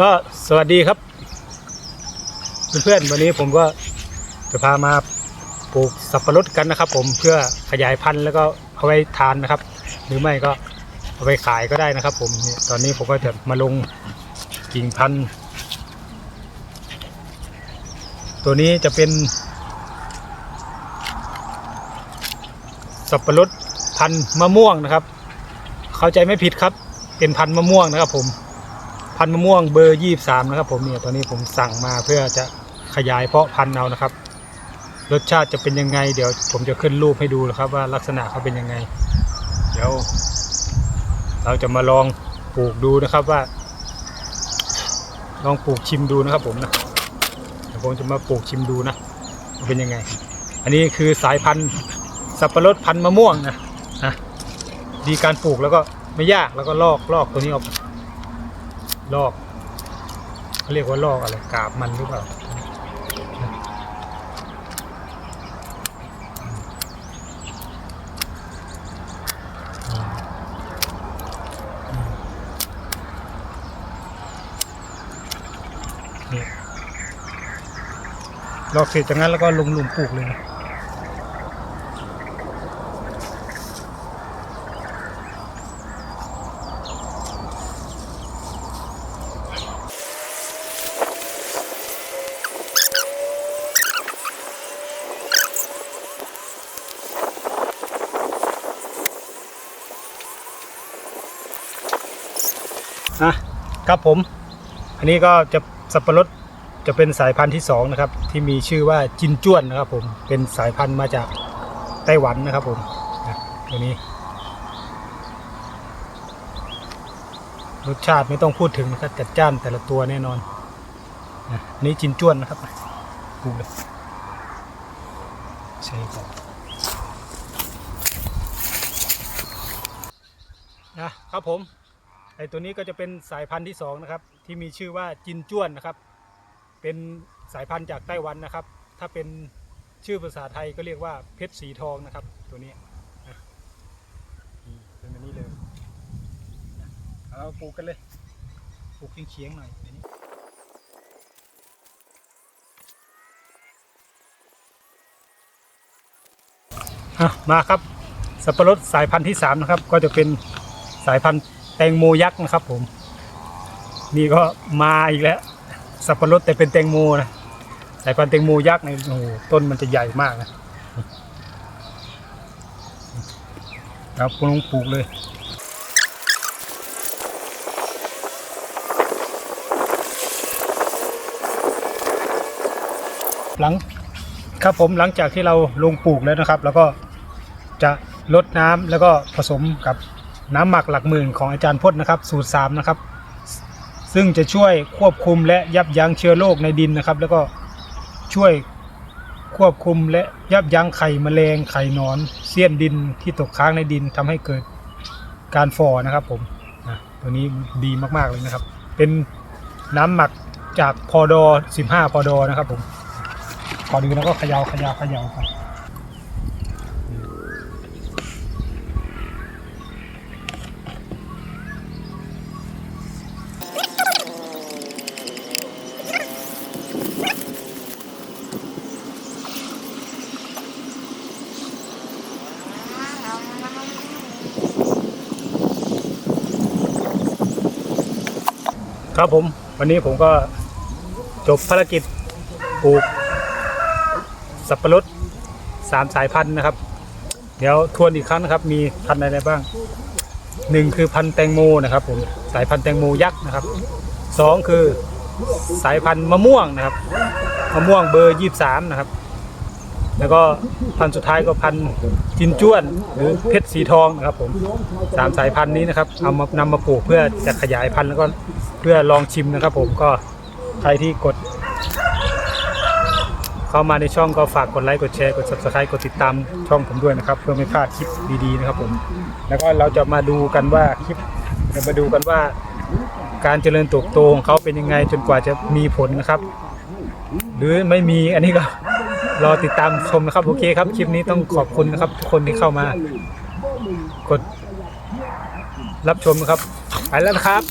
ก็สวัสดีครับ เพื่อนๆวันนี้ผมก็จะพามาปลูกสับปะรดกันนะครับ ผมเพื่อขยายพันธุ์แล้วก็เอาไว้ทานนะครับ หรือไม่ก็เอาไปขายก็ได้นะครับ ผมตอนนี้ผมก็จะมาลงกิ่งพันธุ์ ตัวนี้จะเป็น สับปะรดพันธุ์มะม่วงนะครับ เข้าใจไม่ผิดครับ เป็นพันธุ์มะม่วงนะครับ ผม พันธุ์มะม่วงเบอร์ยี่สามนะครับ ผมเนี่ยตอนนี้ผมสั่งมาเพื่อจะขยายเพาะพันธุ์เอานะครับ รสชาติจะเป็นยังไง เดี๋ยวผมจะขึ้นรูปให้ดูนะครับ ว่าลักษณะเขาเป็นยังไง เดี๋ยว เราจะมาลองปลูกดูนะครับว่า ลองปลูกชิมดูนะครับ ผมนะเดี๋ยวผมจะมาปลูกชิมดูนะเป็นยังไง อันนี้คือสายพันธุ์สับปะรดพันธุ์มะม่วงนะนะดีการปลูกแล้วก็ไม่ยากแล้วก็ลอกลอกตัวนี้ออก ลอกเขาเรียกว่าลอกอะไรกาบมันหรือเปล่านี่ลอกเสร็จจากนั้นแล้วก็ลงหลุมปลูกเลยนะ อะครับผม อันนี้ก็จะสับปะรดจะเป็นสายพันธุ์ที่สองนะครับที่มีชื่อว่าจินจ้วนนะครับผมเป็นสายพันธุ์มาจากไต้หวันนะครับผมนะตัวนี้ รสชาติไม่ต้องพูดถึงนะครับจัดจ้านแต่ละตัวแน่นอนนะอันนี้จินจ้วนนะครับดูเลยใช่ครับนะครับผม ไอตัวนี้ก็จะเป็นสายพันธุ์ที่สองนะครับที่มีชื่อว่าจินจ้วนนะครับ เป็นสายพันธุ์จากไต้หวันนะครับ ถ้าเป็นชื่อภาษาไทยก็เรียกว่าเพชรสีทองนะครับ ตัวนี้เป็นแบบนี้เลยเอาปลูกกันเลยปลูกเฉียงๆหน่อยอันนี้อะมาครับสับปะรดสายพันธุ์ที่สามนะครับก็จะเป็นสายพันธุ์ แตงโมยักษ์นะครับผม นี่ก็มาอีกแล้ว สับปะรดแต่เป็นแตงโมนะสายพันธุ์แตงโมยักษ์เนี่ยโอ้โหต้นมันจะใหญ่มากนะ ครับลงปลูกเลยหลังครับผมหลังจากที่เราลงปลูกแล้วนะครับ แล้วก็จะลดน้ำแล้วก็ผสมกับ น้ำหมักหลักหมื่นของอาจารย์พจน์นะครับ สูตร 3 นะครับ ซึ่งจะช่วยควบคุมและยับยั้งเชื้อโรคในดินนะครับ แล้วก็ช่วยควบคุมและยับยั้งไข่แมลงไข่นอนเสี้ยนดินที่ตกค้างในดินทำให้เกิดการฝ่อนะครับผมนะตัวนี้ดีมากๆเลยนะครับ เป็นน้ำหมักจากพอดอ15พอดอนะครับผมก่อนอื่นเราก็เขยา่าเขยา่าเขย่าครับ ครับผม วันนี้ผมก็จบภารกิจปลูก สับปะรดสามสายพันธุ์นะครับ เดี๋ยวทวนอีกครั้งนะครับ มีพันธุ์อะไรบ้างหนึ่งคือพันธุ์แตงโมนะครับ ผมสายพันธุ์แตงโมยักษ์นะครับสองคือสายพันธุ์มะม่วงนะครับมะม่วงเบอร์ยี่สามนะครับ แล้วก็พันธุ์สุดท้ายก็พันธุ์จินจ้วน หรือเพชรสีทองนะครับผมสามสายพันธุ์นี้นะครับเอามานำมาปลูกเพื่อจะขยายพันธุ์แล้วก็เพื่อลองชิมนะครับ ผมก็ใครที่กด เข้ามาในช่องก็ฝากกดไลค์กดแชร์กด subscribe กดติดตามช่องผมด้วยนะครับ เพื่อไม่พลาดคลิปดีๆนะครับผมแล้วก็เราจะมาดูกันว่าคลิปจะมาดูกันว่า การเจริญเติบโตของเขาเป็นยังไงจนกว่าจะมีผลนะครับ หรือไม่มีอันนี้ก็ รอติดตามชมนะครับ โอเคครับ คลิปนี้ต้องขอบคุณนะครับ ทุกคนที่เข้ามา กดรับชมนะครับ ไปแล้วนะครับ